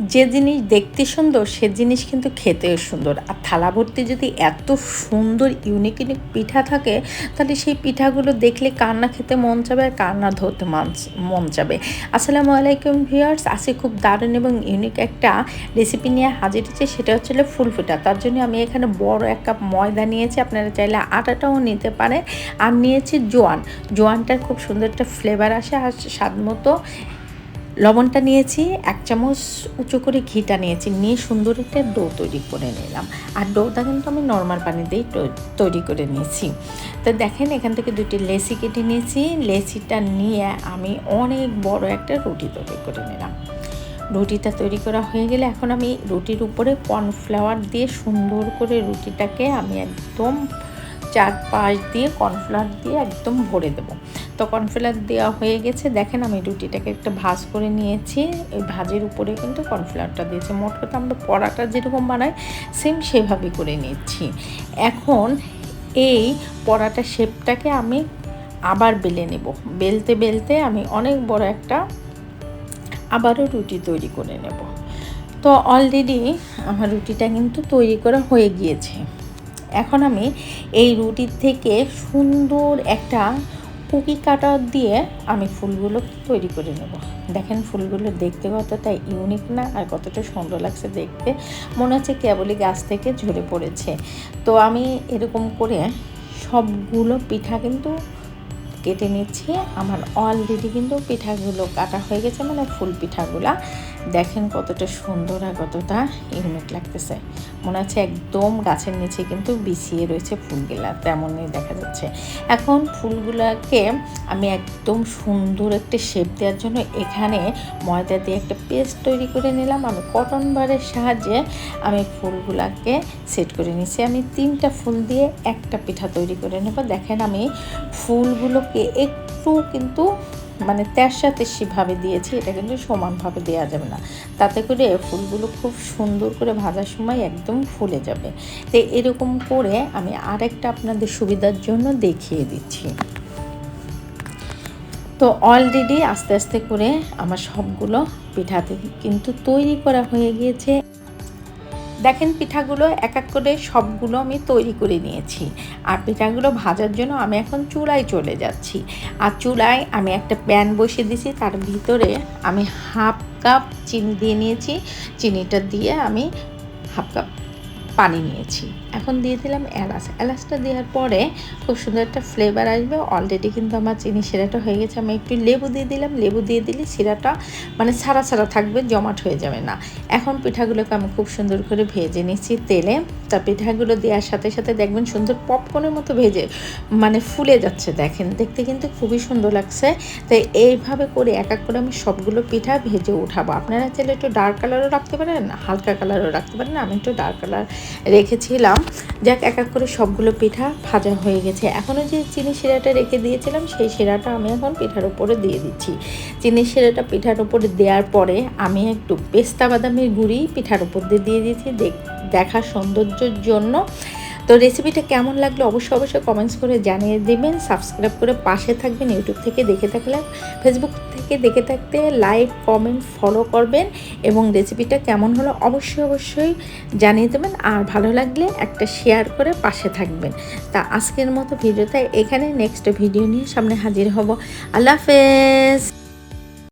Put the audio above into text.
যে জিনিস দেখতে সুন্দর, সে জিনিস কিন্তু খেতেও সুন্দর। আর থালা ভর্তি যদি এত সুন্দর ইউনিক ইউনিক পিঠা থাকে, তাহলে সেই পিঠাগুলো দেখলে কার না খেতে মন যাবে আর কার না ধরতে মান- যাবে আসসালামু আলাইকুম ভিউয়ার্স আজকে খুব দারুণ এবং ইউনিক একটা রেসিপি নিয়ে হাজির হচ্ছে, সেটা হচ্ছে ফুল পিঠা তার জন্য আমি এখানে বড় এক কাপ ময়দা নিয়েছি, আপনারা চাইলে আটাটাও নিতে পারেন। আর নিয়েছি জোয়ান। জোয়ানটার খুব সুন্দর একটা ফ্লেভার আসে, আর স্বাদ মতো লবণটা নিয়েছি, এক চামচ উঁচু করে ঘিটা নিয়েছি, নিয়ে সুন্দর একটা ডো তৈরি করে নিলাম। আর ডোটা কিন্তু আমি নর্মাল পানি দিয়েই তৈরি করে নিয়েছি। তো দেখেন, এখান থেকে দুটি লেসি কেটে নিয়েছি। লেসিটা নিয়ে আমি অনেক বড় একটা রুটি তৈরি করে নিলাম। রুটিটা তৈরি করা হয়ে গেলে এখন আমি রুটির উপরে কর্নফ্লাওয়ার দিয়ে সুন্দর করে রুটিটাকে আমি একদম চার পাশ দিয়ে কর্নফ্লাওয়ার দিয়ে একদম ভরে দেবো। তো কর্নফ্লাওয়ার দেওয়া হয়ে গেছে। দেখেন আমি রুটিটাকে একটা ভাজ করে নিয়েছি। ওই ভাজের উপরে কিন্তু কর্নফ্লাওয়ারটা দিয়েছি। মোট কথা আমরা পরাটা যেরকম বানাই সেম সেভাবেই করে নিচ্ছি। এখন এই পরাটা শেপটাকে আমি আবার বেলে নেব। বেলতে বেলতে আমি অনেক বড় একটা আবারও রুটি তৈরি করে নেব। তো অলরেডি আমার রুটিটা কিন্তু তৈরি করা হয়ে গিয়েছে। এখন আমি এই রুটির থেকে সুন্দর একটা কুকি কাটার দিয়ে আমি ফুলগুলো তৈরি করে নেব। দেখেন ফুলগুলো দেখতে কতটা ইউনিক না আর কতটা সুন্দর লাগছে দেখতে। মনে হচ্ছে কেবলই গাছ থেকে ঝরে পড়েছে। তো আমি এরকম করে সবগুলো পিঠা কিন্তু কেটে নিচ্ছি। আমার অলরেডি কিন্তু পিঠাগুলো কাটা হয়ে গেছে মানে ফুল পিঠাগুলা। দেখেন কতটা সুন্দর আর কতটা ইউনিক লাগতেছে। মনে হচ্ছে একদম গাছের নিচে কিন্তু বিছিয়ে রয়েছে ফুলগুলা, তেমনই দেখা যাচ্ছে। এখন ফুলগুলাকে আমি একদম সুন্দর একটা শেপ দেওয়ার জন্য এখানে ময়দা দিয়ে একটা পেস্ট তৈরি করে নিলাম। আমি কটন বারের সাহায্যে আমি ফুলগুলাকে সেট করে নিচ্ছি। আমি তিনটা ফুল দিয়ে একটা পিঠা তৈরি করে নেব। দেখেন আমি ফুলগুলোকে একটু কিন্তু মানে তেরসা তেরসিভাবে দিয়েছি, এটা কিন্তু সমানভাবে দেওয়া যাবে না। তাতে করে ফুলগুলো খুব সুন্দর করে ভাজার সময় একদম ফুলে যাবে। তো এরকম করে আমি আরেকটা আপনাদের সুবিধার জন্য দেখিয়ে দিচ্ছি। তো অলরেডি আস্তে আস্তে করে আমার সবগুলো পিঠাতে কিন্তু তৈরি করা হয়ে গিয়েছে। দেখেন পিঠাগুলো এক এক করে সবগুলো আমি তৈরি করে নিয়েছি। আর পিঠাগুলো ভাজার জন্য আমি এখন চুলায় চলে যাচ্ছি। আর চুলায় আমি একটা প্যান বসিয়ে দিয়েছি, তার ভিতরে আমি হাফ কাপ চিনি দিয়ে নিয়েছি। চিনিটা দিয়ে আমি হাফ কাপ পানি নিয়েছি। এখন দিয়ে দিলাম এলাচ। এলাচটা দেওয়ার পরে খুব সুন্দর একটা ফ্লেভার আসবে। অলরেডি কিন্তু আমার চিনি শিরাটা হয়ে গেছে। আমি একটু লেবু দিয়ে দিলাম। লেবু দিয়ে দিলে শিরাটা মানে ছাড়া ছাড়া থাকবে, জমাট হয়ে যাবে না। এখন পিঠাগুলোকে আমি খুব সুন্দর করে ভেজে নিচ্ছি তেলে। তা পিঠাগুলো দেওয়ার সাথে সাথে দেখবেন সুন্দর পপকর্নের মতো ভেজে মানে ফুলে যাচ্ছে, দেখেন। দেখতে কিন্তু খুবই সুন্দর লাগছে। তাই এইভাবে করে এক এক করে আমি সবগুলো পিঠা ভেজে উঠাবো। আপনারা চাইলে একটু ডার্ক কালারও রাখতে পারেন, হালকা কালারও রাখতে পারেন। আমি একটু ডার্ক কালার রেখেছিলাম। যাক, এক এক করে সবগুলো পিঠা ভাজা হয়ে গেছে। এখনও যে চিনি শিরাটা রেখে দিয়েছিলাম, সেই শিরাটা আমি এখন পিঠার উপরে দিয়ে দিচ্ছি। চিনি শিরাটা পিঠার উপরে দেওয়ার পরে আমি একটু পেস্তা বাদামের গুঁড়ি পিঠার উপর দিয়ে দিয়ে দিয়েছি। দেখ- দেখার সৌন্দর্যের জন্য তো রেসিপিটা কেমন লাগল অবশ্যই অবশ্যই কমেন্টস করে জানিয়ে দেবেন। সাবস্ক্রাইব করে পাশে থাকবেন ইউটিউব থেকে দেখে থাকলে ফেসবুক থেকে দেখে থাকতে লাইক কমেন্ট ফলো করবেন এবং রেসিপিটা কেমন হলো অবশ্যই অবশ্যই জানিয়ে দেবেন। আর ভালো লাগলে একটা শেয়ার করে পাশে থাকবেন। তা আজকের মতো ভিডিওটা এখানে নেক্সট ভিডিও নিয়ে সামনে হাজির হব। আল্লাহ হাফেজ!